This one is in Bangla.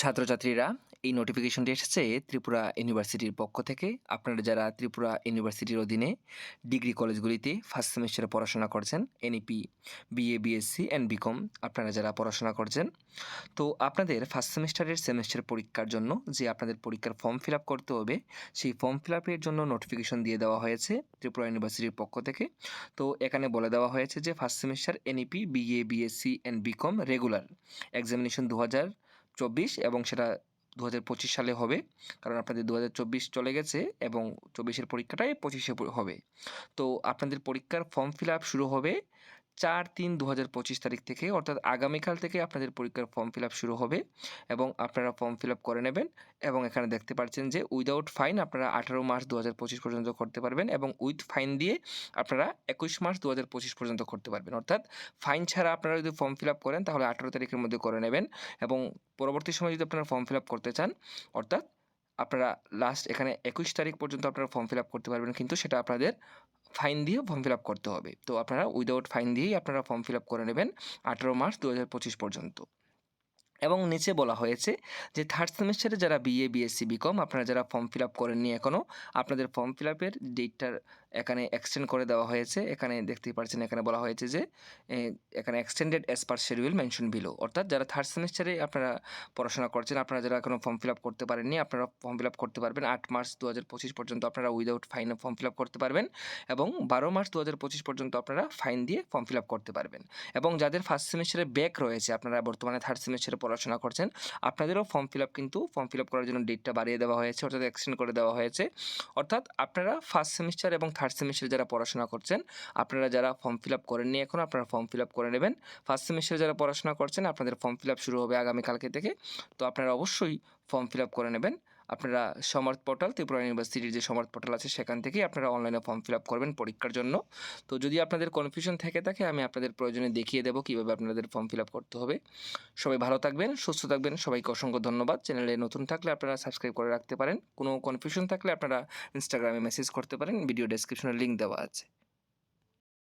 ছাত্রছাত্রীরা, এই নোটিফিকেশনটি এসেছে ত্রিপুরা ইউনিভার্সিটির পক্ষ থেকে। আপনারা যারা ত্রিপুরা ইউনিভার্সিটির অধীনে ডিগ্রি কলেজগুলিতে ফার্স্ট সেমিস্টারে পড়াশোনা করছেন NEP BA BSc and BCom আপনারা যারা পড়াশোনা করছেন, তো আপনাদের ফার্স্ট সেমিস্টারের সেমিস্টার পরীক্ষার জন্য যে আপনাদের পরীক্ষার ফর্ম ফিল আপ করতে হবে, সেই ফর্ম ফিল আপের জন্য নোটিফিকেশন দিয়ে দেওয়া হয়েছে ত্রিপুরা ইউনিভার্সিটির পক্ষ থেকে। তো এখানে বলে দেওয়া হয়েছে যে first semester NEP BA BSc and BCom regular examination দু হাজার চব্বিশ এবং সেটা দু হাজার পঁচিশ সালে হবে। কারণ আপনাদের দু হাজার চব্বিশ চলে গেছে এবং চব্বিশের পরীক্ষাটাই পঁচিশে হবে। তো আপনাদের পরীক্ষার ফর্ম ফিল আপ শুরু হবে চার তিন দু হাজার পঁচিশ তারিখ থেকে, অর্থাৎ আগামীকাল থেকে আপনাদের পরীক্ষার ফর্ম ফিল আপ শুরু হবে এবং আপনারা ফর্ম ফিল আপ করে নেবেন এবং এখানে দেখতে পাচ্ছেন যে উইদাউট ফাইন আপনারা আঠারো মার্চ দু হাজার পঁচিশ পর্যন্ত করতে পারবেন এবং উইথ ফাইন দিয়ে আপনারা একুশ মার্চ দু হাজার পঁচিশ পর্যন্ত করতে পারবেন। অর্থাৎ ফাইন ছাড়া আপনারা যদি ফর্ম ফিল আপ করেন তাহলে আঠারো তারিখের মধ্যে করে নেবেন এবং পরবর্তী সময় যদি আপনারা ফর্ম ফিল আপ করতে চান, অর্থাৎ আপনারা লাস্ট এখানে একুশ তারিখ পর্যন্ত আপনারা ফর্ম ফিল আপ করতে পারবেন, কিন্তু সেটা আপনাদের ফাইন দিয়ে ফর্ম ফিল আপ করতে হবে। তো আপনারা উইদাউট ফাইন দিয়েই আপনারা ফর্ম ফিল আপ করে নেবেন আঠেরো মার্চ দু হাজার পঁচিশ পর্যন্ত। এবং নিচে বলা হয়েছে যে থার্ড সেমিস্টারে যারা বিএ বিএসসি বিকম আপনারা যারা ফর্ম ফিল আপ করেননি এখনও আপনাদের ফর্ম ফিল আপের ডেটটার এখানে এক্সটেন্ড করে দেওয়া হয়েছে। এখানে দেখতেই পাচ্ছেন, এখানে বলা হয়েছে যে এখানে extended as per schedule mention below অর্থাৎ যারা থার্ড সেমিস্টারে আপনারা পড়াশোনা করছেন, আপনারা যারা এখনও ফর্ম ফিল আপ করতে পারেননি, আপনারা ফর্ম ফিল আপ করতে পারবেন। আট মার্চ দু হাজার পঁচিশ পর্যন্ত আপনারা উইদাউট ফাইনে ফর্ম ফিল আপ করতে পারবেন এবং বারো মার্চ দু হাজার পঁচিশ পর্যন্ত আপনারা ফাইন দিয়ে ফর্ম ফিল আপ করতে পারবেন। এবং যাদের ফার্স্ট সেমিস্টারে ব্যাক রয়েছে, আপনারা বর্তমানে থার্ড সেমিস্টারে পড়াশোনা করছেন, আপনাদেরও ফর্ম ফিল আপ কিন্তু ফর্ম ফিল আপ করার জন্য ডেটটা বাড়িয়ে দেওয়া হয়েছে, অর্থাৎ এক্সটেন্ড করে দেওয়া হয়েছে। অর্থাৎ আপনারা ফার্স্ট সেমিস্টার এবং থার্ড সেমিস্টারে যারা পড়াশোনা করছেন, আপনারা যারা ফর্ম ফিল আপ করেননি এখন আপনারা ফর্ম ফিল আপ করে নেবেন। ফার্স্ট সেমিস্টারে যারা পড়াশোনা করছেন, আপনাদের ফর্ম ফিল আপ শুরু হবে আগামীকালকে থেকে। তো আপনারা অবশ্যই ফর্ম ফিল আপ করে নেবেন। আপনারা সমর্থ পোর্টাল, ত্রিপুরা ইউনিভার্সিটির যে সমর্থ পোর্টাল আছে, সেখান থেকেই আপনারা অনলাইনে ফর্ম ফিল আপ করবেন পরীক্ষার জন্য। তো যদি আপনাদের কনফিউশন থেকে থাকে, আমি আপনাদের প্রয়োজনে দেখিয়ে দেবো কীভাবে আপনাদের ফর্ম ফিল আপ করতে হবে। সবাই ভালো থাকবেন, সুস্থ থাকবেন, সবাইকে অসংখ্য ধন্যবাদ। চ্যানেলে নতুন থাকলে আপনারা সাবস্ক্রাইব করে রাখতে পারেন। কোনো কনফিউশন থাকলে আপনারা ইনস্টাগ্রামে মেসেজ করতে পারেন ভিডিও ডেসক্রিপশনে লিঙ্ক দেওয়া আছে।